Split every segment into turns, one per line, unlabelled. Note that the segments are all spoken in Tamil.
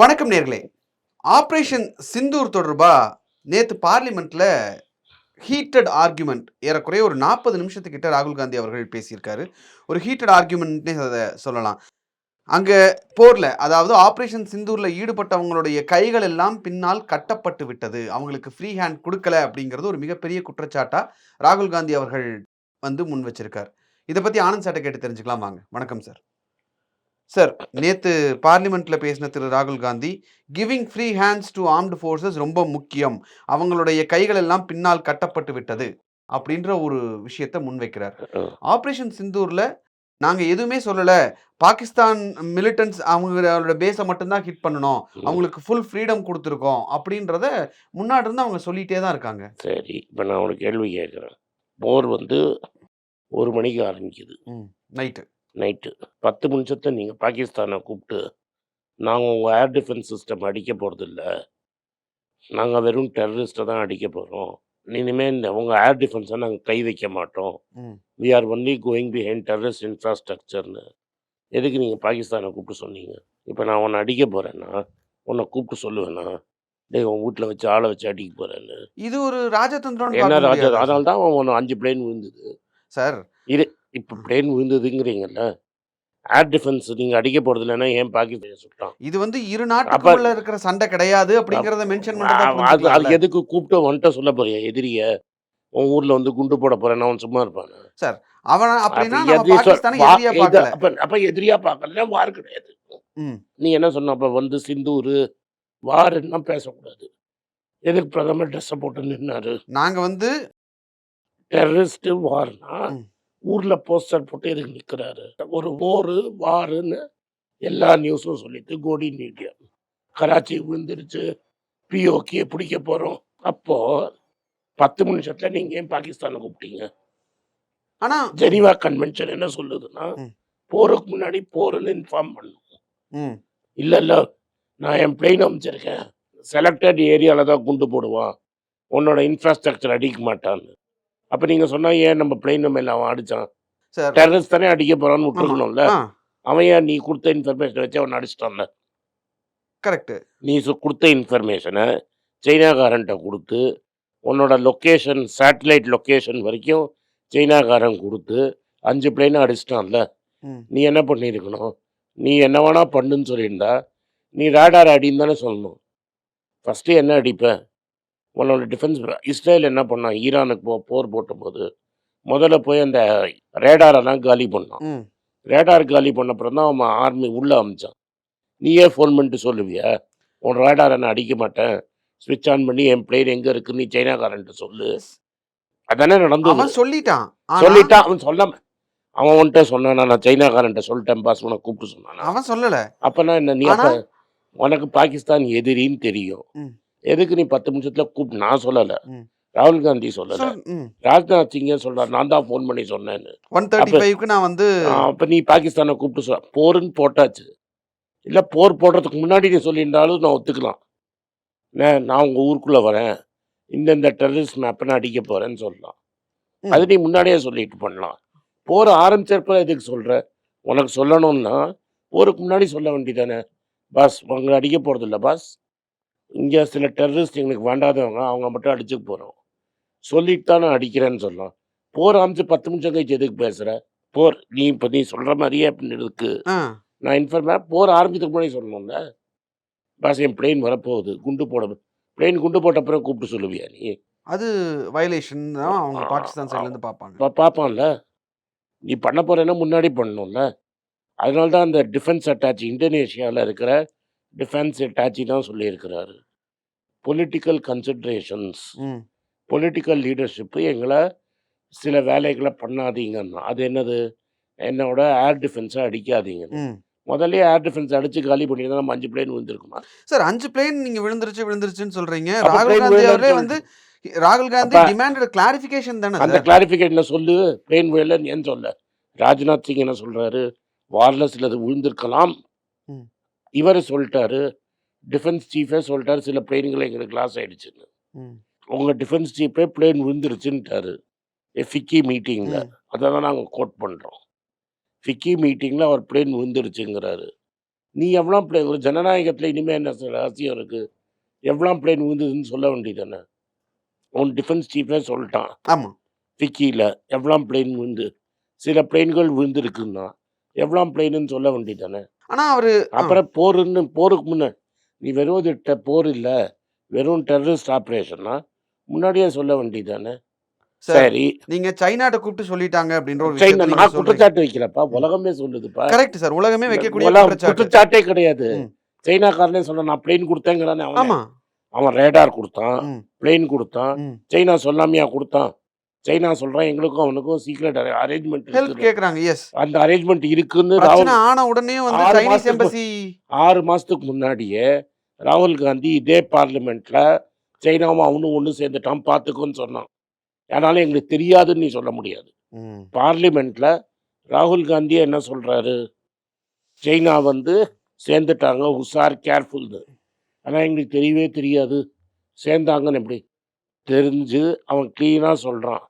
வணக்கம் நேர்களே. ஆப்ரேஷன் சிந்தூர் தொடர்பா? நேற்று பார்லிமெண்ட்டில் ஹீட்டட் ஆர்குமெண்ட் ஏறக்குறைய ஒரு நாற்பது நிமிஷத்துக்கிட்ட ராகுல் காந்தி அவர்கள் பேசியிருக்காரு. ஒரு ஹீட்டட் ஆர்கியூமெண்ட்னே அதை சொல்லலாம். அங்கே போரில் அதாவது ஆப்ரேஷன் சிந்தூரில் ஈடுபட்டவங்களுடைய கைகள் எல்லாம் பின்னால் கட்டப்பட்டு விட்டது. அவங்களுக்கு ஃப்ரீ ஹேண்ட் கொடுக்கல அப்படிங்கிறது ஒரு மிகப்பெரிய குற்றச்சாட்டாக ராகுல் காந்தி அவர்கள் வந்து முன் வச்சிருக்கார். இதை பற்றி ஆனந்த் சாட்டை கேட்டு தெரிஞ்சுக்கலாம் வாங்க. வணக்கம் சார் சார் நேத்து பார்லிமெண்ட்ல பேசின திரு ராகுல் Gandhi giving free hands to armed forces ரொம்ப முக்கியம். அவங்களுடைய கைகள் எல்லாம் பின்னால் கட்டப்பட்டு விட்டது அப்படின்ற ஒரு விஷயத்தை முன்வைக்கிறார். ஆப்ரேஷன் சிந்தூர்ல நாங்க எதுவுமே சொல்லல. பாகிஸ்தான் மிலிட்டன்ஸ் அவங்களோட பேஸை மட்டும்தான் ஹிட் பண்ணணும். அவங்களுக்கு ஃபுல் ஃப்ரீடம் கொடுத்துருக்கோம் அப்படின்றத முன்னாடி இருந்து அவங்க சொல்லிட்டே தான் இருக்காங்க.
சரி இப்போ நான் ஒரு கேள்வி கேட்குறேன். போர் வந்து ஒரு மணிக்கு ஆரம்பிக்குது.
நைட்டு
நைட்டு பத்து நிமிஷத்தை நீங்கள் பாகிஸ்தானை கூப்பிட்டு நாங்கள் உங்கள் ஏர் டிஃபென்ஸ் சிஸ்டம் அடிக்க போகிறதில்ல நாங்கள் வெறும் டெரரிஸ்ட்டை தான் அடிக்க போகிறோம் இனிமேல் இந்த உங்கள் ஏர் டிஃபென்ஸை நாங்கள் கை வைக்க மாட்டோம். We are only going behind terrorist இன்ஃப்ராஸ்ட்ரக்சர்னு எதுக்கு நீங்கள் பாகிஸ்தானை கூப்பிட்டு சொன்னீங்க? இப்போ நான் உன்னை அடிக்க போகிறேன்னா உன்னை கூப்பிட்டு சொல்லுவேன்னா டேய் உன் வீட்டில் வச்சு ஆளை வச்சு அடிக்க போகிறேன்னு
இது ஒரு ராஜதந்திரம்
என்ன ராஜா அதனால தான் அவன் ஒன்று அஞ்சு பிளேன் விழுந்தது.
சார்.
இப்போ பிளேன் விழுந்ததுங்கிறீங்கல்ல ஏர் டிஃபென்ஸ் நீங்கள் அடிக்க போகிறது இல்லைன்னா ஏன் பாகிஸ்தான் சுட்டான்?
இது வந்து இரு நாட்டுக்குள்ள இருக்கிற சண்டை கிடையாது அப்படிங்கறத மென்ஷன்
அது அது எதுக்கு கூப்பிட்டு வந்துட்ட சொல்ல போறியா? எதிரிய. உன் ஊர்ல வந்து குண்டு போட போறேன் அவன் சும்மா இருப்பான்?
அவன் அப்படின்னா
அப்ப
எதிரியா பார்க்கல.
அப்ப அப்ப எதிரியா பார்க்கல வார் கிடையாது. நீ என்ன சொன்ன? அப்ப வந்து சிந்தூர் வாருன்னா பேசக்கூடாது. எதுக்கு பிரதமர் ட்ரெஸ்ஸை போட்டு நின்னாரு?
நாங்க வந்து
டெரரிஸ்ட் வார்னா. ஊர்ல போஸ்டர் போட்டு எதுக்கு நிக்கிறாரு? ஒரு போரு வாருன்னு எல்லா நியூஸும் சொல்லிட்டு கோடி மீடியா கராச்சி விழுந்துருச்சு. பிஓகே பிடிக்க போறோம். அப்போ பத்து நிமிஷத்துல நீங்க ஏன் பாகிஸ்தானை கூப்பிட்டீங்க?
ஆனா
ஜெனீவா கன்வென்ஷன் என்ன சொல்லுதுன்னா. போருக்கு முன்னாடி போருன்னு இன்ஃபார்ம் பண்ணும். இல்ல இல்ல. நான் என் பிளெயின் அமைச்சிருக்கேன். செலக்டட் ஏரியால தான் குண்டு போடுவான். உன்னோட இன்ஃப்ராஸ்ட்ரக்சர் அடிக்க மாட்டான்னு. அப்ப நீங்க சொன்னா ஏன் நம்ம பிளெயின் மேல அவன் அடிச்சான்?
சார்.
டெரரிஸ்ட் தானே அடிக்க போறான்னு விட்டுருக்கணும்ல. அவன் ஏன் நீ கொடுத்த இன்ஃபர்மேஷன் வச்சு அவன் அடிச்சிட்டான்ல?
கரெக்ட்
நீ சு- கொடுத்த இன்ஃபர்மேஷனை சைனாக்காரன்ட்ட கொடுத்து உன்னோட லொக்கேஷன் சேட்டலைட் லொக்கேஷன் வரைக்கும் சைனாக்காரன் கொடுத்து அஞ்சு பிளேனை அடிச்சிட்டான்ல. நீ என்ன பண்ணியிருக்கணும்? நீ என்ன வேணா பண்ணுன்னு சொல்லியிருந்தா நீ ரேடார் அடின்னு தானே சொல்லணும். ஃபஸ்ட்டு என்ன அடிப்ப? உன்னோட டிஃபென்ஸ் இஸ்ரேல் என்ன பண்ணான்? ஈரானுக்கு போ போர் போட்டபோது முதல்ல போய் அந்த ரேடாரெல்லாம் காலி பண்ணான். ரேடார் காலி பண்ண அப்புறம் தான் அவன் ஆர்மி உள்ளே அமிச்சான். நீயே ஃபோன் பண்ணிட்டு சொல்லுவியா உன் ரேடாரை நான் அடிக்க மாட்டேன். ஸ்விட்ச் ஆன் பண்ணி என் பிளேன் எங்கே இருக்குன்னு நீ சைனாக்காரன்ட்டு சொல்லு. அதானே நடந்தது.
அவன் சொல்லிட்டான்.
சொல்லிட்டான் அவன் சொல்லாம அவன் உன்கிட்ட சொன்னானா? நான் சைனாக்காரன்ட்ட சொல்லிட்டேன் பாஸ் உனக்கு கூப்பிட்டு சொன்னானா?
அவன் சொல்லல.
அப்பனா என்ன நீ உனக்கு பாகிஸ்தான் எதிரின்னு தெரியும். எதுக்கு நீ பத்து நிமிஷத்துல கூப்பிட்டு நான் சொல்லல. ராகுல் காந்தி சொல்லல. ராஜ்நாத் சிங்கே சொல்றாரு நான் தான் ஃபோன் பண்ணி சொன்னேன்னு.
ஒன் தேர்ட்டி ஃபைவ்க்கு நான் வந்து
ஆ, அப்ப நீ பாகிஸ்தானை கூப்பிட்டு சொல்ல போருன்னு போட்டாச்சு. இல்ல போர் போடுறதுக்கு முன்னாடி நீ சொல்லியிருந்தாலும் நான் ஒத்துக்கலாம். நான் உங்க ஊருக்குள்ள வரேன். இந்தந்த டெரரிஸ்ட் மேப்பை நான் அடிக்க போறேன்னு சொல்லலாம். அது நீ முன்னாடியே சொல்லிட்டு பண்ணலாம் போர் ஆரம்பிச்சப்ப எதுக்கு சொல்ற? உனக்கு சொல்லணும்னா போருக்கு முன்னாடி சொல்ல வேண்டியதானே பாஸ் உங்களை அடிக்க போறது இல்ல பாஸ். இங்க சில டெரரிஸ்ட் எங்களுக்கு வேண்டாதவங்க அவங்க மட்டும் அடிச்சுக்க போறோம். சொல்லிட்டு தான் நான் அடிக்கிறேன்னு சொல்லலாம் போர் ஆரம்பிச்சு பத்து நிமிஷம் கழிச்சு எதுக்கு பேசுற? போர். நீ இப்போ நீ சொல்ற மாதிரியே அப்படின்னு இருக்கு. நான் இன்ஃபார்ம் போர் ஆரம்பிச்சதுக்கு முன்னாடி சொல்லணும்ல? பாஸ் என் பிளெயின் வரப்போகுது. குண்டு போட பிளெயின் குண்டு போட்ட அப்புறம் கூப்பிட்டு சொல்லுவியா நீ?
அது வயலேஷன் தான் அவங்க பாகிஸ்தான் சைடுல இருந்து பார்ப்பாங்க.
பார்ப்பான்ல நீ பண்ண போறேன்னா முன்னாடி பண்ணணும்ல அதனால தான் அந்த டிஃபென்ஸ் அட்டாச்சி இந்தோனேஷியாவில் இருக்கிற டிஃபென்ஸ் அட்டாச்சி தான் சொல்லியிருக்கிறாரு. பொலிட்டிக்கல் கன்சிட்ரேஷன்ஸ் பொலிட்டிக்கல் லீடர்ஷிப்பு எங்களை சில வேலைகளை பண்ணாதீங்கன்னா அது என்னது? என்னோட ஏர் டிஃபென்ஸை அடிக்காதீங்க முதல்ல ஏர் டிஃபென்ஸ் அடிச்சு காலி பண்ணியிருந்தா நம்ம அஞ்சு பிளேன் விழுந்திருக்குமா?
சார் அஞ்சு பிளேன் நீங்க விழுந்துருச்சு விழுந்துருச்சுன்னு சொல்றீங்க. ராகுல் காந்தி
விழுந்தான்னு
அவரே
சொல்லு.
வந்து ராகுல் காந்தி டிமாண்டட் கிளாரிபிகேஷன் தானே
அந்த கிளாரிஃபிகேஷனை சொல்லு பிளேன் விழலன்னு ஏன் சொல்ல? ராஜ்நாத் சிங் என்ன சொல்றாரு? வார்ல சிலது விழுந்திருக்கலாம். இவர் சொல்லிட்டாரு டிஃபென்ஸ் சீஃபே சொல்லிட்டாரு சில பிளேன்களை எங்களுக்கு லாஸ் ஆயிடுச்சுன்னு. உங்க டிஃபென்ஸ் சீஃபே பிளேன் விழுந்துருச்சுன்ட்டாரு. ஃபிக்கி மீட்டிங்ல
ம்.
அதை தான் நாங்கள் கோட் பண்றோம். ஃபிக்கி மீட்டிங்ல அவர் பிளேன் விழுந்துருச்சுங்கிறாரு. நீ எவ்வளோ பிளேன் ஒரு ஜனநாயகத்தில் இனிமேல் என்ன ரகசியம் இருக்குது எவ்வளோ பிளேன் விழுந்ததுன்னு சொல்ல வேண்டியதானே உன் டிஃபென்ஸ் சீஃபே சொல்லிட்டான்.
ஆமா.
விக்கியில் எவ்வளோ பிளேன் விழுந்து சில பிளேன்கள் விழுந்திருக்குன்னா எவ்வளோ பிளேனுன்னு சொல்ல வேண்டியதானே
ஆனா அவரு
அப்புறம் போருன்னு போருக்கு முன்ன நீ வெறும் இது போர் இல்லை வெறும் டெரரிஸ்ட் ஆப்ரேஷன்னா முன்னாடியே சொல்ல வேண்டியதானே?
சார்
சரி.
நீங்க சைனாட்ட கூப்பிட்டு சொல்லிட்டாங்க அப்படின்ற ஒரு
சைனா நான் குற்றச்சாட்டு வைக்கிறப்பா உலகமே சொல்லுதுப்பா.
Correct sir. உலகமே வைக்கக்கூடிய குற்றச்சாட்டு.
கிடையாது. சைனாக்காரனே சொல்ல நான் பிளேன் கொடுத்தேங்கிறானே அவன்.
ஆமா.
அவன் ரேடார் கொடுத்தான்
ம்,
பிளேன் கொடுத்தான். சைனா சொல்லாமையா கொடுத்தான். சைனா சொல்றான் எங்களுக்கும் அவனுக்கும் சீக்ரெட் அரேஞ்ச்மெண்ட்
ஹெல்ப் கேக்குறாங்க எஸ்
அந்த அரேஞ்ச்மெண்ட் இருக்குன்னு ராகுல்
ஆன உடனே வந்து
ஆறு
சைனீஸ் எம்பசி
ஆறு மாசத்துக்கு முன்னாடியே ராகுல் காந்தி இதே பார்லிமெண்ட்ல சைனாவும் அவனும் ஒன்று சேர்ந்துட்டான் பார்த்துக்கோன்னு சொன்னான். அதனால எங்களுக்கு தெரியாதுன்னு நீ சொல்ல முடியாது. பார்லிமெண்ட்ல ராகுல் காந்தி என்ன சொல்றாரு? சைனா வந்து சேர்ந்துட்டாங்க உஷார் கேர்ஃபுல்னு ஆனால் எங்களுக்கு தெரியவே தெரியாது. சேர்ந்தாங்கன்னு எப்படி? தெரிஞ்சு அவன் க்ளீனாக சொல்கிறான்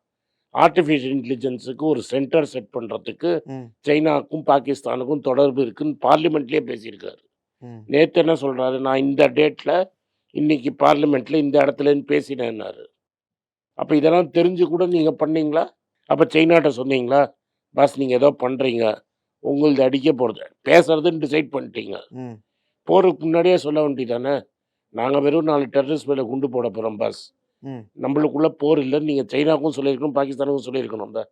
ஆர்டிஃபிஷியல் இன்டெலிஜென்ஸுக்கு ஒரு சென்டர் செட் பண்ணுறதுக்கு சைனாவுக்கும் பாகிஸ்தானுக்கும் தொடர்பு இருக்குன்னு பார்லிமெண்ட்லேயே பேசியிருக்காரு. நேற்று என்ன சொல்கிறாரு நான் இந்த டேட்டில் இன்னைக்கு பார்லிமெண்ட்டில் இந்த இடத்துலன்னு பேசினேன்னாரு. அப்போ இதெல்லாம் தெரிஞ்சு கூட நீங்கள் பண்ணீங்களா? அப்போ சைனாட்ட சொன்னீங்களா? பாஸ் நீங்கள் ஏதோ பண்ணுறீங்க உங்களது அடிக்க போகிறது பேசுறதுன்னு டிசைட் பண்ணிட்டீங்க. போகிறதுக்கு முன்னாடியே சொல்ல வேண்டியதானே நாங்கள் வெறும் நாலு டெரரிஸ்ட் மேலே குண்டு போட போகிறோம் பாஸ். நம்மளுக்குள்ள போர் இல்லைன்னு நீங்கள் சைனாவுக்கும் சொல்லியிருக்கணும் பாகிஸ்தானுக்கும் சொல்லியிருக்கணும். தான்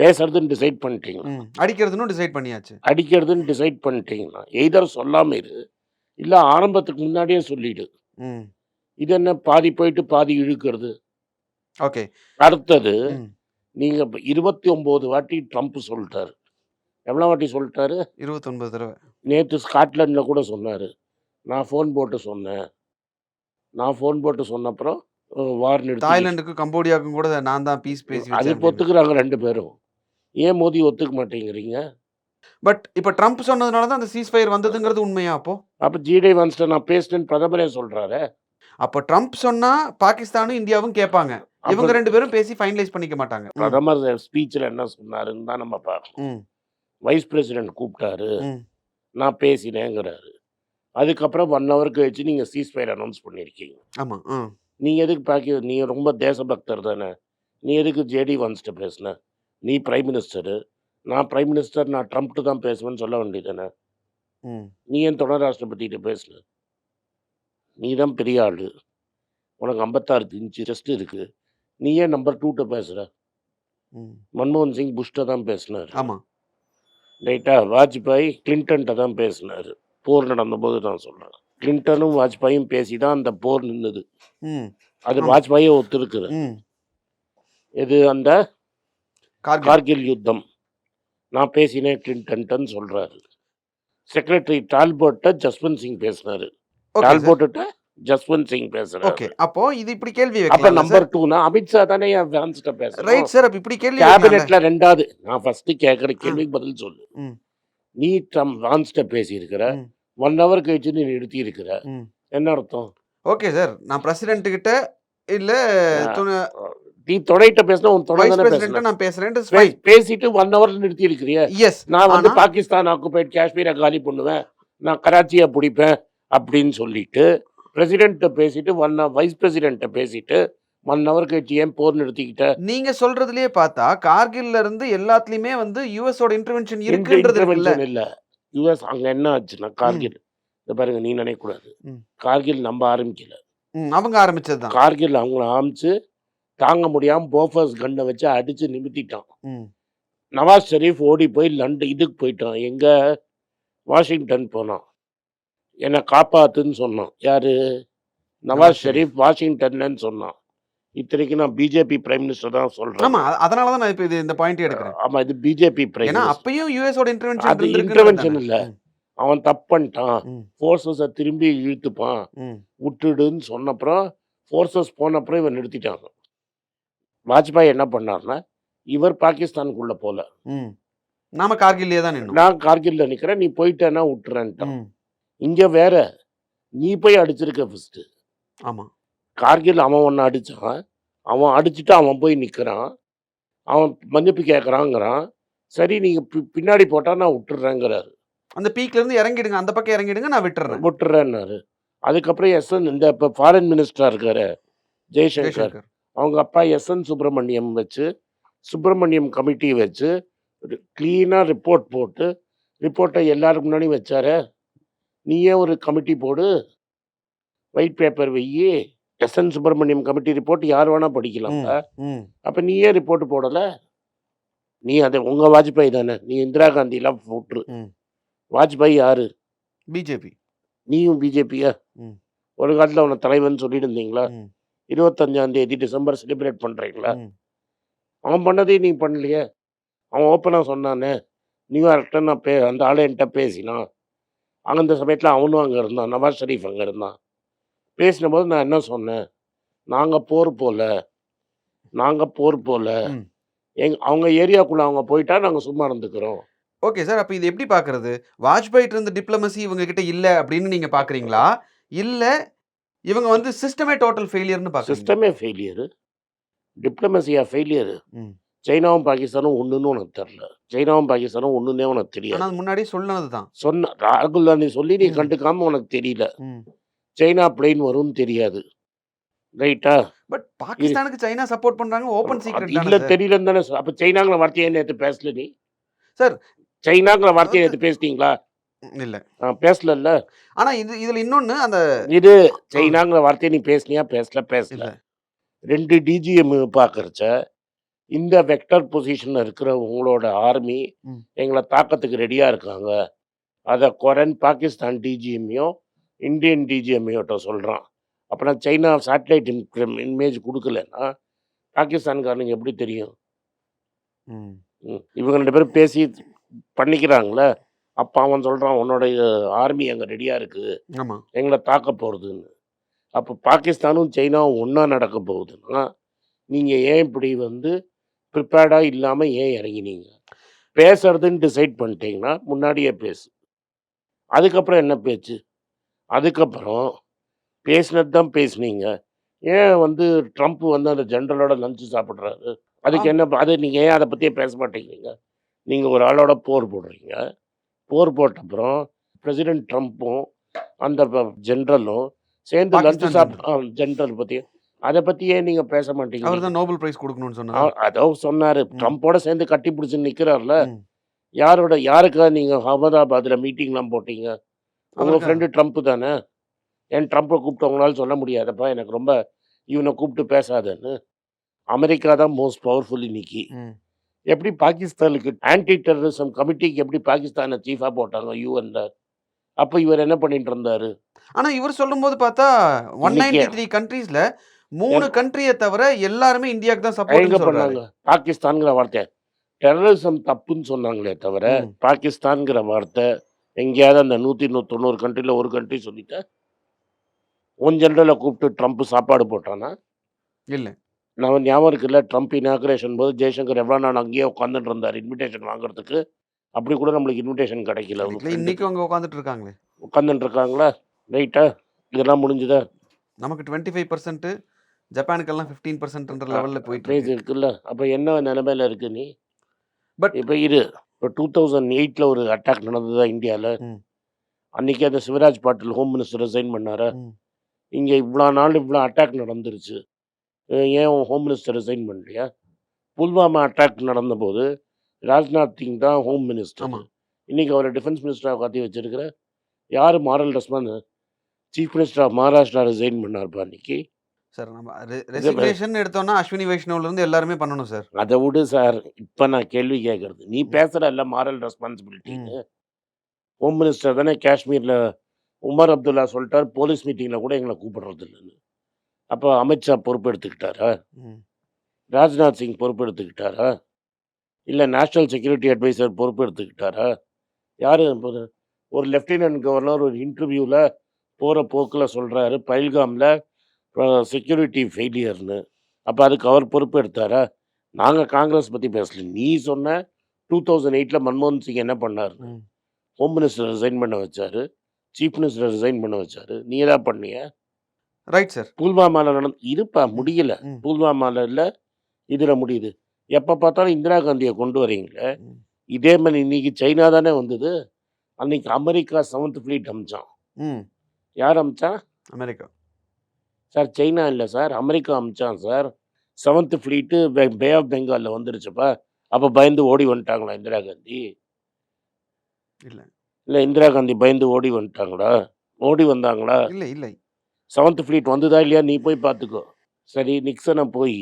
பேசுறதுன்னு டிசைட் பண்ணிட்டீங்க.
அடிக்கிறதுன்னு டிசைட் பண்ணியாச்சு.
அடிக்கிறதுன்னு டிசைட் பண்ணிட்டீங்கன்னா எய்தர் சொல்லாமல் இரு. இல்லை ஆரம்பத்துக்கு முன்னாடியே சொல்லிடு. இது என்ன பாதி போயிட்டு பாதி இழுக்கிறது?
ஓகே.
அடுத்தது நீங்கள் இருபத்தி ஒம்பது வாட்டி ட்ரம்ப் சொல்லிட்டாரு. எவ்வளோ வாட்டி சொல்லிட்டாரு?
இருபத்தொன்பது தடவை.
நேற்று ஸ்காட்லாண்டில் கூட சொன்னார். நான் ஃபோன் போட்டு சொன்னேன். நான் ஃபோன் போட்டு சொன்னப்புறம் வார் நிறுத்தி
தாய்லாந்துக்கும் கம்போடியாவுக்கும் கூட நான் தான் பீஸ் பேசி
அது ஒத்துக்கிறாங்க ரெண்டு பேரும். ஏன் மோதி ஒத்துக்க மாட்டேங்கிறீங்க?
பட் இப்ப ட்ரம்ப் சொன்னதுனால தான் அந்த சீஸ் ஃபயர் வந்ததுங்கிறது உண்மையா அப்போ?
அப்போ ஜிடே வான்ஸ்டன் நான் பேசினேன்னு பிரதமரே சொல்கிறாரு
அப்ப ட்ரம்ப் சொன்னா பாகிஸ்தானும் இந்தியாவும் கேட்பாங்க. இவங்க ரெண்டு பேரும் பேசி ஃபைனலைஸ் பண்ணிக்க மாட்டாங்க.
பிரதமர் ஸ்பீச்சில் என்ன சொன்னாருன்னு தான் நம்ம பார்க்கணும். வைஸ் பிரசிடென்ட் கூப்பிட்டாரு. நான் பேசினேங்கிறாரு. அதுக்கப்புறம் ஒன் ஹவர் கழிச்சு நீங்கள் சீஸ் ஃபயர் அனௌன்ஸ் பண்ணியிருக்கீங்க
ஆமா ம்.
நீ எதுக்கு பாக்கி நீ ரொம்ப தேசபக்தர் தானே? நீ எதுக்கு ஜேடி வான்ஸ்ட்ட பேசுன? நீ பிரைம் மினிஸ்டரு நான் பிரைம் மினிஸ்டர் நான் ட்ரம்ப்ட்டு தான் பேசுவேன்னு சொல்ல வேண்டியதானே
ம்.
நீ ஏன் தொடர் ராஷ்டிரபதிகிட்ட பேசுன? நீ தான் பெரிய ஆள். உனக்கு ஐம்பத்தாறு இன்ச்சு செஸ்ட் இருக்கு. நீ ஏன் நம்பர் டூட்ட பேசுகிற. மன்மோகன் சிங் புஷ்ட தான் பேசினார்.
ஆமா.
ரைட்டா வாஜ்பாய் கிளின்டன்ட்ட தான் பேசினார். போர் நடந்தபோது நான் சொல்கிறேன் கிளின்டனும் வாஜ்பாயும் பேசி தான் அந்த போர் நின்றுது அது. வாஜ்பாயே ஒத்துருக்குற
ம்.
இது அந்த
கார்கில்.
யுத்தம். நான் பேசினேன் கிளின்டன்டன் சொல்றாரு. செக்ரட்டரி டால்போர்ட்ட ஜஸ்வந்த் சிங் பேசினாரு. டால்போர்ட்ட ஜஸ்வந்த் சிங் பேசுறாரு.
ஓகே. அப்போ இது இப்படி கேள்வி
அப்ப நம்பர் டூனா அமித்ஷா தானே என் ஃபேன்ஸ்ட பேசுறேன்.
ரைட் சார் அப்ப இப்படி கேள்வி?
கேபினெட்ல ரெண்டாவது. நான் ஃபர்ஸ்ட் கேட்குற கேள்விக்கு பதில் சொல்லு. நீ ட்ரம் வான்ஸ்ட பேசி இருக்கிற. ஒன் ஹவர் கழிச்சு நீ நிறுத்தி இருக்கிற. என்ன அர்த்தம்?
ஓகே சார் நான் பிரசிடென்ட் கிட்ட இல்ல
நீ தொடைட்ட பேசினா உன் தொடை
நான் பேசுறேன்.
பேசிட்டு ஒன் ஹவர் நிறுத்தி இருக்கிறிய
எஸ்
நான் வந்து பாகிஸ்தான் ஆக்குபைட் காஷ்மீரை காலி பண்ணுவேன். நான் கராச்சியை பிடிப்பேன் அப்படின்னு சொல்லிட்டு பிரசிடென்ட்ட பேசிட்டு ஒன் வைஸ் பிரசிடென்ட்ட பேசிட்டு ஒன் ஹவர் கழிச்சு ஏன் போர் நிறுத்திக்கிட்ட?
நீங்க சொல்றதுலயே பார்த்தா கார்கில்ல இருந்து எல்லாத்துலயுமே வந்து யுஎஸ் ஓட இன்டர்வென்ஷன் இருக்குன்றது
இல்ல. யுஎஸ் அங்க என்ன ஆச்சுன்னா கார்கில். இந்த பாருங்க நீ நினைக்கக்கூடாது. கார்கில் நம்ம ஆரம்பிக்கல.
அவங்க ஆரம்பிச்சதுதான்
கார்கில் அவங்கள ஆரம்பிச்சு தாங்க முடியாம போஃபர்ஸ் கண்ணை வச்சு அடிச்சு நிமித்திட்டான். நவாஸ் ஷெரீஃப் ஓடி போய் லண்டன் இதுக்கு போயிட்டான். எங்க? வாஷிங்டன் போனான். என்னை காப்பாத்துன்னு சொன்னான். யாரு?
நவாஸ்
நவாஸ் ஷெரீஃப் வாஷிங்டன்லன்னு சொன்னான். இத்தனைக்கு நான் பிஜேபி பிரைம் மினிஸ்டர் தான் சொல்றேன்.
ஆமா அ- அதனாலதான் நான் இப்ப இது இந்த பாயிண்ட் எடுக்கிறேன்.
ஆமா இது பிஜேபி பிரைம்
ஏன்னா அப்பயும் யுஎஸ் ஓட இன்டர்வென்ஷன்
அது intervention இல்ல. அவன் தப்பு பண்ணிட்டான். ஃபோர்ஸஸை திரும்பி இழுத்துப்பான். விட்டுடுன்னு சொன்னப்புறம் ஃபோர்ஸஸ் போனப்புறம் இவன் நிறுத்திட்டாங்க வாஜ்பாய் என்ன பண்ணார்னா இவர் பாகிஸ்தானுக்குள்ள போல.
நாம கார்கில்லே தான்
நான் கார்கில்ல நிக்கிறேன் நீ போயிட்டேன்னா விட்டுறேன்ட்டான். இங்க வேற நீ போய் அடிச்சிருக்க ஃபர்ஸ்ட்
ஆமா.
கார்கில் அவன் ஒன்று அடிச்சான். அவன் அடிச்சுட்டு அவன் போய் நிற்கிறான் அவன் மன்னிப்பு கேட்குறாங்கிறான் சரி நீங்கள் பி பின்னாடி போட்டால் நான் விட்டுறேங்கிறாரு.
அந்த பீக்ல இருந்து இறங்கிடுங்க. அந்த பக்கம் இறங்கிடுங்க நான் விட்டுறேன்.
விட்டுறேன்னாரு. அதுக்கப்புறம் எஸ்என் இந்த இப்போ ஃபாரின் மினிஸ்டராக இருக்காரு ஜெய்சங்கர்.
ஜெய்சங்கர்.
அவங்க அப்பா எஸ்என் சுப்பிரமணியம் வச்சு சுப்பிரமணியம் கமிட்டி வச்சு க்ளீனாக ரிப்போர்ட் போட்டு ரிப்போர்ட்டை எல்லாருக்கு முன்னாடி வச்சாரு. நீயே ஒரு கமிட்டி போடு. White paper வெய்யி. S N Subramaniam committee report யார் வேணா படிக்கலாம் அப்போ நீயே ரிப்போர்ட் போடல. நீ அதை உங்க வாஜ்பாய் தானே. நீ இந்திரா காந்திலாம் போட்டுரு.
ம்.
வாஜ்பாய் யாரு?
பிஜேபி
நீயும் பிஜேபியா. ஒரு காலத்தில் அவனை தலைவன் சொல்லிட்டு இருந்தீங்களா. இருபத்தஞ்சாம் தேதி டிசம்பர் செலிப்ரேட் பண்றீங்களா. அவன் பண்ணதே நீ பண்ணலையே. அவன் ஓப்பனாக சொன்னானே. நியூயார்க்கிட்ட நான் பே அந்த ஆளு என்கிட்ட பேசினான். அந்த சமயத்தில் அவனும் அங்கே இருந்தான். நவாஸ் ஷெரீஃப் அங்கே இருந்தான். பேசின போது நான் என்ன சொன்னேன்? நாங்கள் போர் போல. நாங்கள் போர் போல. எங் அவங்க ஏரியாக்குள்ளே அவங்க போயிட்டா நாங்கள் சும்மா இருந்துக்கிறோம்.
ஓகே சார் அப்ப இது எப்படி பாக்குறது? வாஜ்பாய் இருந்த டிப்ளமசி இவங்க கிட்ட இல்ல அப்படின்னு நீங்க பாக்குறீங்களா? இல்ல இவங்க வந்து சிஸ்டமே டோட்டல் ஃபெயிலியர்னு பாக்குறீங்க
சிஸ்டமே ஃபெயிலியரு டிப்ளமசியா ஃபெயிலியரு
ம்.
சைனாவும் பாகிஸ்தானும் ஒன்றுன்னு உனக்கு தெரில சைனாவும் பாகிஸ்தானும் ஒன்றுனே உனக்கு தெரியாது.
முன்னாடி சொன்னது தான்
சொன்ன ராகுல் காந்தி சொல்லி நீ
ம்.
கண்டுக்காம உனக்கு தெரியல. சைனா பிளேன் வரும்னு தெரியாது. ரைட்டா
பட் பாகிஸ்தானுக்கு சைனா சப்போர்ட் பண்றாங்க ஓபன் சீக்ரெட்
இல்ல தெரியலன்னு தானே அப்ப சைனாங்கிற வார்த்தையை நேற்று பேசல நீ?
சார்,
சைனாங்கிற வார்த்தையை நேற்று பேசிட்டீங்களா?
இல்ல.
ஆ, பேசலல்ல.
ஆனா இது இதுல இன்னொன்னு அந்த
இது சைனாங்கிற வார்த்தையை நீ பேசுனியா? பேசல பேசல. ரெண்டு டிஜிஎம் பார்க்கறச்ச இந்த வெக்டர் பொசிஷன்ல இருக்கிற உங்களோட ஆர்மி. எங்களை தாக்கத்துக்கு ரெடியா இருக்காங்க. அதை கொரன் பாகிஸ்தான் டிஜிஎம்மையும் இந்தியன் டிஜிஎம்ஐயோட்ட சொல்றான். அப்பனா சைனா சேட்டலைட் இமேஜ் கொடுக்கலன்னா பாகிஸ்தான்காரனுக்கு எப்படி தெரியும். இவங்க ரெண்டு பேரும் பேசி பண்ணிக்கிறாங்களே அப்போ அவன் சொல்றான் உன்னோட ஆர்மி அங்கே ரெடியா இருக்கு.
ஆமா.
எங்களை தாக்க போகிறதுன்னு அப்போ பாகிஸ்தானும் சைனாவும் ஒன்றா நடக்க போகுதுன்னா நீங்கள் ஏன் இப்படி வந்து ப்ரிப்பேர்டாக இல்லாமல் ஏன் இறங்கினீங்க? பேசுறதுன்னு டிசைட் பண்ணிட்டீங்கன்னா முன்னாடியே பேசு. அதுக்கப்புறம் என்ன பேச்சு? அதுக்கப்புறம் பேசினது தான் பேசுனீங்க. ஏன் வந்து ட்ரம்ப் வந்து அந்த ஜென்ரலோட லஞ்சு சாப்பிட்றாரு? அதுக்கு. என்ன அது நீங்கள் ஏன் அதை பற்றியே பேச மாட்டேங்கிறீங்க? நீங்கள் ஒரு ஆளோட போர் போடுறீங்க. போர் போட்ட அப்புறம் பிரசிடென்ட் ட்ரம்ப்பும் அந்த ஜென்ரலும் சேர்ந்து லஞ்சு சாப்பிட் ஜென்ரல். பற்றி அதை பற்றி ஏன் நீங்கள் பேச மாட்டீங்க.
அவர் தான் நோபல் பிரைஸ் கொடுக்கணும்னு சொன்னார்?
அதோ சொன்னாரு. ட்ரம்ப்போட சேர்ந்து கட்டி பிடிச்சி நிக்கிறாருல.
ம்.
யாரோட யாருக்கா நீங்க அகமதாபாத்ல மீட்டிங்லாம் போட்டீங்க? உங்க
அவருக்கா?
ஃப்ரெண்டு ட்ரம்ப் தானே? என் ட்ரம்ப்பை கூப்பிட்டு உங்களால சொல்ல முடியாதப்பா? எனக்கு ரொம்ப இவனை கூப்பிட்டு பேசாதன்னு. அமெரிக்கா தான் மோஸ்ட் பவர்ஃபுல் இன்னைக்கு. எப்படி பாகிஸ்தானுக்கு ஆன்டி டெரரிசம் கமிட்டிக்கு எப்படி பாகிஸ்தானை சீஃபா போட்டாங்க? யூஎன்ல அப்ப இவர் என்ன பண்ணிட்டு இருந்தாரு?
ஆனா இவர் சொல்லும்போது பார்த்தா ஒன் நைன்டி த்ரீ கண்ட்ரீஸ்ல மூணு கண்ட்ரியை தவிர எல்லாருமே இந்தியாவுக்கு தான் சப்போர்ட்
பண்ணாங்க? பாகிஸ்தான்ங்கிற வார்த்தை. டெரரிசம் தப்புன்னு சொன்னாங்களே தவிர. பாகிஸ்தான்ங்கிற வார்த்தை எங்கேயாவது அந்த நூத்தி நூ- தொண்ணூறு கண்ட்ரில ஒரு கண்ட்ரி சொல்லிட்டா உன் ஜெனரலை கூப்பிட்டு ட்ரம்ப் சாப்பாடு போட்டானா?
இல்ல.
நான் ஞாபகம் இருக்குல்ல ட்ரம்ப் இனாகுரேஷன் போது ஜெய்சங்கர் எவ்வளோ நாள் அங்கேயே உட்காந்துட்டு இருந்தார் இன்விடேஷன் வாங்குறதுக்கு? அப்படி கூட நம்மளுக்கு இன்விடேஷன் கிடைக்கல.
இன்னைக்கு அவங்க உட்காந்துட்டு இருக்காங்களே.
உட்காந்துட்டு இருக்காங்களா? ரைட்டா இதெல்லாம் முடிஞ்சுதா?
நமக்கு டுவெண்ட்டி ஃபைவ் பர்சன்ட் ஜப்பானுக்கெல்லாம் ஃபிஃப்டீன் பர்சன்ட்ன்ற லெவல்ல போயிட்டு
இருக்குல்ல. அப்போ என்ன நிலைமையில இருக்கு நீ?
But-
இப்போ இரு. இப்போ டூ தௌசண்ட் எயிட்டில் ஒரு அட்டாக் நடந்ததா இந்தியாவில். அன்னைக்கு அந்த Shivraj Patil home minister resign பண்ணாரா. இங்கே இவ்வளோ நாள் இவ்வளோ அட்டாக் நடந்துருச்சு. ஏன் ஹோம் மினிஸ்டர் ரிசைன் பண்ணலையா? புல்வாமா அட்டாக் நடந்தபோது ராஜ்நாத் சிங் தான் ஹோம் மினிஸ்டர்
ஆமா.
இன்னைக்கு அவரை டிஃபென்ஸ் மினிஸ்டராக காத்தி வச்சிருக்கிற யார்? Moral response chief minister of Maharashtra resign பண்ணார்ப்பா அன்னைக்கு?
சார் நம்ம ரெசிக்னேஷன் எடுத்தோம்னா அஸ்வினி வைஷ்ணவ்ல இருந்து எல்லாருமே பண்ணணும் சார்.
அதை விடு சார். இப்போ நான் கேள்வி கேட்கறது நீ பேசுகிற இல்லை மாரல் ரெஸ்பான்சிபிலிட்டின்னு ஹோம் மினிஸ்டர் தானே காஷ்மீரில் உமர் அப்துல்லா சொல்லிட்டார். போலீஸ் மீட்டிங்கில் கூட எங்களை கூப்பிடுறது இல்லைன்னு அப்போ அமித்ஷா பொறுப்பெடுத்துக்கிட்டாரா
ம்.
ராஜ்நாத் சிங் பொறுப்பெடுத்துக்கிட்டாரா இல்லை நேஷ்னல் செக்யூரிட்டி அட்வைசர் பொறுப்பெடுத்துக்கிட்டாரா யார் ஒரு லெஃப்டினன்ட் கவர்னர் ஒரு இன்டர்வியூவில் போகிற போக்கில் சொல்கிறாரு பயில்காமில் செக்யூரிட்டி ஃபெயிலியர்னு அப்போ அதுக்கு அவர் பொறுப்பு எடுத்தாரா? நாங்கள் காங்கிரஸ் பற்றி பேசல. நீ சொன்ன டூ தௌசண்ட் எயிட்டில் மன்மோகன் சிங் என்ன பண்ணார். ஹோம் மினிஸ்டர் ரிசைன் பண்ண வச்சாரு. சீஃப் மினிஸ்டர் ரிசைன் பண்ண வச்சாரு. நீ எதா பண்ணிய?
ரைட் சார்
புல்வாமால நடந்து இருப்பா முடியல.
ம்.
புல்வாமால இல்ல இதுல முடியுது. எப்ப பார்த்தாலும் இந்திரா காந்தியை கொண்டு வரீங்களே. இதே மாதிரி இன்னைக்கு சைனா தானே வந்தது? அன்னைக்கு அமெரிக்கா செவன்த் ஃப்ளீட் அமிச்சான்.
ம்.
யார் அமிச்சா
அமெரிக்கா.
சார் சைனா இல்லை sir America அமிச்சான் sir. Seventh fleet bay of பெங்காலில் வந்துருச்சுப்பா. அப்போ பயந்து ஓடி வந்துட்டாங்களா இந்திரா காந்தி?
இல்ல.
இல்லை இந்திரா காந்தி பயந்து ஓடி வந்துட்டாங்களா? ஓடி வந்தாங்களா?
இல்லை இல்லை.
செவன்த் ஃப்ளீட் வந்ததா இல்லையா? நீ போய் பார்த்துக்கோ சரி நிக்சனை போய்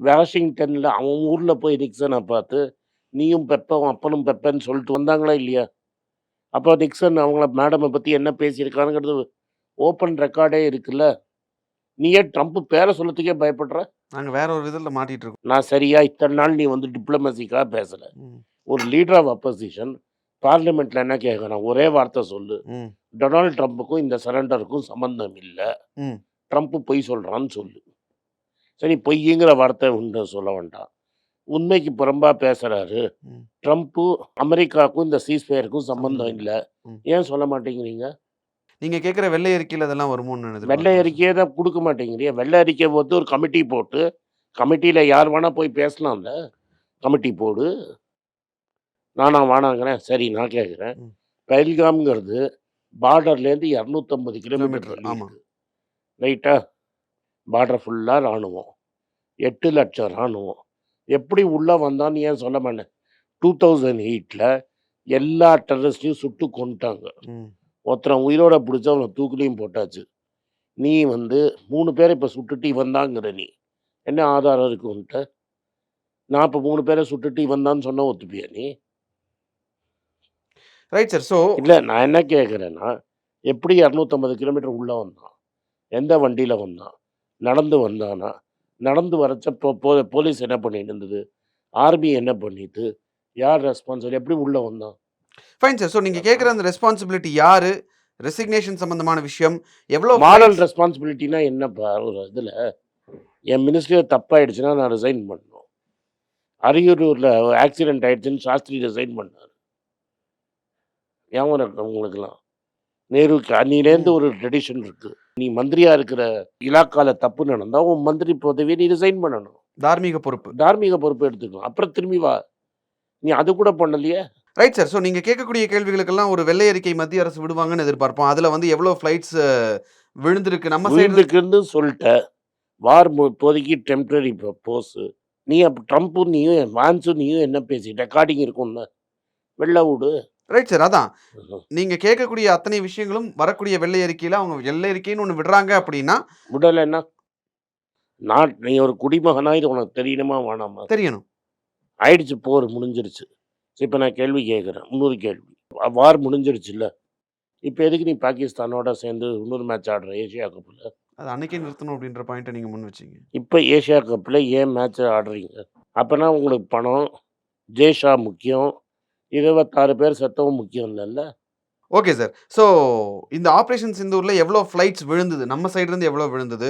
வாஷிங்டனில் அவன் ஊரில் போய் நிக்சனை பார்த்து நீயும் பெப்பவும் அப்பனும் பெப்பன்னு சொல்லிட்டு வந்தாங்களா இல்லையா? அப்போ நிக்சன் அவங்கள மேடமை பற்றி என்ன பேசியிருக்கானுங்கிறது ஓப்பன் ரெக்கார்டே இருக்குல்ல? நீ ஏன் ட்ரம்ப் பேரை சொல்லத்துக்கே பயப்படுற?
நாங்க வேற ஒரு விதத்துல மாட்டிட்டு இருக்கோம்
நான் சரியா இத்தனை நாள் நீ வந்து டிப்ளமசிக்காக பேசலை. ஒரு லீடர் ஆஃப் அப்போசிஷன் பார்லிமெண்ட்ல என்ன கேட்கணும் ஒரே வார்த்தை சொல்லு. டொனால்ட் ட்ரம்ப்புக்கும் இந்த சரண்டருக்கும் சம்பந்தம் இல்லை. ட்ரம்ப் பொய் சொல்றான்னு சொல்லு. சரி பொய்ங்கிற வார்த்தை உண்டு சொல்ல வேண்டாம். உண்மைக்கு புறம்பா பேசுறாரு. ட்ரம்ப்பு அமெரிக்காவுக்கும் இந்த சீஸ்ஃபயருக்கும் சம்பந்தம் இல்லை. ஏன் சொல்ல மாட்டேங்கிறீங்க?
நீங்க கேக்குற வெள்ளை அறிக்கையில அதெல்லாம் வருமோன்னு
வெள்ளை. அறிக்கையை தான் கொடுக்க மாட்டேங்கிறீங்க வெள்ளை அறிக்கை போட்டு ஒரு கமிட்டி போட்டு கமிட்டியில் யார் வேணா போய் பேசலாம்ல? கமிட்டி போடு. நானா வேணாங்கிறேன். சரி நான் கேட்குறேன்
ம்.
பஹல்காம்ங்கிறது பார்டர்லேருந்து இரநூத்தம்பது
கிலோமீட்டர்,
கிலோமீட்டர்
ஆமா.
ரைட்டா? பார்டர் ஃபுல்லாக ராணுவம். எட்டு லட்சம் ராணுவம். எப்படி உள்ளே வந்தான்னு ஏன் சொல்ல மாட்டேன். டூ தௌசண்ட் எயிட்டில் எல்லா டெரரிஸ்டையும் சுட்டு கொண்டுட்டாங்க ஒருத்தன் உயிரோட பிடிச்ச அவனை தூக்குலையும் போட்டாச்சு. நீ வந்து மூணு பேரை இப்போ சுட்டுட்டு வந்தாங்கிற நீ. என்ன ஆதாரம் இருக்கு உன்கிட்ட? நான் இப்போ மூணு பேரை சுட்டுட்டு வந்தான்னு சொன்ன ஒத்துப்பியா நீ?
ரைட் சார் ஸோ
இல்லை நான் என்ன கேட்குறேன்னா எப்படி இரநூத்தம்பது கிலோமீட்டர் உள்ளே வந்தான்? எந்த வண்டியில் வந்தான்? நடந்து வந்தானா? நடந்து வரச்ச போ- போலீஸ் என்ன பண்ணிட்டு இருந்தது? ஆர்மி என்ன பண்ணிட்டு? யார் ரெஸ்பான்சிபிள் எப்படி உள்ளே வந்தான்?
ஃபைன் சார் ஸோ நீங்க கேக்குற அந்த ரெஸ்பான்சிபிலிட்டி யாரு? ரெசிக்னேஷன் சம்பந்தமான விஷயம். எவ்வளவு
மாரல் ரெஸ்பான்சிபிலிட்டினா என்னப்பா ஒரு இதில் என் மினிஸ்ட்ரியில் தப்பாயிடுச்சுன்னா நான் ரிசைன் பண்ணணும். அரியலூரில் ஆக்சிடென்ட் ஆயிடுச்சுன்னு சாஸ்திரி ரிசைன் பண்ணார். ஞாபகம் இருக்கு உங்களுக்குலாம் நேருக்கு அன்னிலேருந்து ஒரு ட்ரெடிஷன் இருக்கு. நீ மந்திரியா இருக்கிற இலாக்கால தப்பு நடந்தா உன் மந்திரி பதவியை நீ ரிசைன் பண்ணணும்.
தார்மீக பொறுப்பு.
தார்மீக பொறுப்பு எடுத்துக்கலாம் அப்புறம் திரும்பி வா. நீ அது கூட பண்ணலையே?
ரைட் சார் ஸோ நீங்க கேட்கக்கூடிய கேள்விகளுக்கெல்லாம் ஒரு வெள்ளை அறிக்கை மத்திய அரசு விடுவாங்கன்னு எதிர்பார்ப்போம். அதுல வந்து எவ்வளவு ஃபிளைட்ஸ் விழுந்திருக்கு? நம்ம
வீட்டுக்குன்னு சொல்லிட்ட. வார் இப்போதைக்கு டெம்பரரி போஸ் நீ அப்போ ட்ரம்ப்பும் நீயும் வான்ஸும் நீயும் என்ன பேசி ரெக்கார்டிங் இருக்கும்ல வெளில விடு.
ரைட் சார் அதான். நீங்க கேட்கக்கூடிய அத்தனை விஷயங்களும் வரக்கூடிய வெள்ளை அறிக்கையில அவங்க வெள்ளை அறிக்கைன்னு ஒன்று விடுறாங்க அப்படின்னா
விடலைன்னா? நான் நீ ஒரு குடிமகனா இது உனக்கு தெரியணுமா வேணாமா?
தெரியணும்.
ஆயிடுச்சு போர் முடிஞ்சிருச்சு. இப்போ நான் கேள்வி கேட்குறேன். இன்னொரு கேள்வி. வார் முடிஞ்சிருச்சுல்ல. இப்போ எதுக்கு நீ பாகிஸ்தானோட சேர்ந்து இன்னொரு மேட்ச் ஆடுற? ஏஷியா கப்பில்
அது அன்னைக்கே நிறுத்தணும் அப்படின்ற பாயிண்ட்டை நீங்க முன் வச்சீங்க.
இப்போ ஏஷியா கப்பில் ஏன் மேட்ச் ஆடுறீங்க? அப்போனா உங்களுக்கு பணம் ஜேஷா முக்கியம் இருபத்தாறு பேர் செத்தவும் முக்கியம் இல்லைல்ல?
ஓகே சார் ஸோ இந்த ஆப்ரேஷன் சிந்தூரில் எவ்வளோ ஃப்ளைட்ஸ் விழுந்தது? நம்ம சைட்லேருந்து எவ்வளோ விழுந்தது?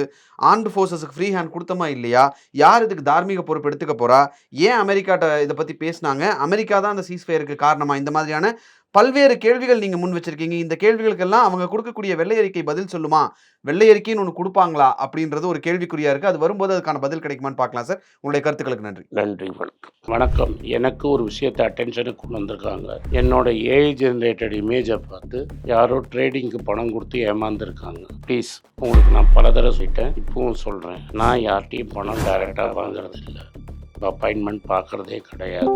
ஆர்ம்டு ஃபோர்ஸஸுக்கு ஃப்ரீ ஹேண்ட் கொடுத்தமா இல்லையா? யார் இதுக்கு தார்மீக பொறுப்பு எடுத்துக்க போகிறா ஏன் அமெரிக்காட்ட இதை பற்றி பேசினாங்க? அமெரிக்கா தான் அந்த சீஸ்ஃபயருக்கு காரணமாக இந்த மாதிரியான பல்வேறு கேள்விகள் நீங்கள் முன் வச்சிருக்கீங்க. இந்த கேள்விகளுக்கெல்லாம் அவங்க கொடுக்கக்கூடிய வெள்ளை அறிக்கை பதில் சொல்லுமா? வெள்ளை அறிக்கைன்னு ஒன்று கொடுப்பாங்களா? அப்படின்றது ஒரு கேள்விக்குறியா இருக்கு. அது வரும்போது அதுக்கான பதில் கிடைக்குமான்னு பார்க்கலாம் சார். உங்களுடைய கருத்துக்களுக்கு நன்றி.
நன்றி வணக்கம். வணக்கம். எனக்கு ஒரு விஷயத்தை அட்டென்ஷனுக்கு கொண்டு வந்திருக்காங்க. என்னோட ஏஐ ஜென்ரேட்டட் இமேஜை பார்த்து யாரோ ட்ரேடிங்க்கு பணம் கொடுத்து ஏமாந்துருக்காங்க. ப்ளீஸ் உங்களுக்கு நான் பல தடவை சொல்லிட்டேன். இப்பவும் சொல்கிறேன் நான் யார்கிட்டையும் பணம் டைரெக்டாக வாங்குறது இல்லை அப்பாயின்மெண்ட் பார்க்குறதே கிடையாது.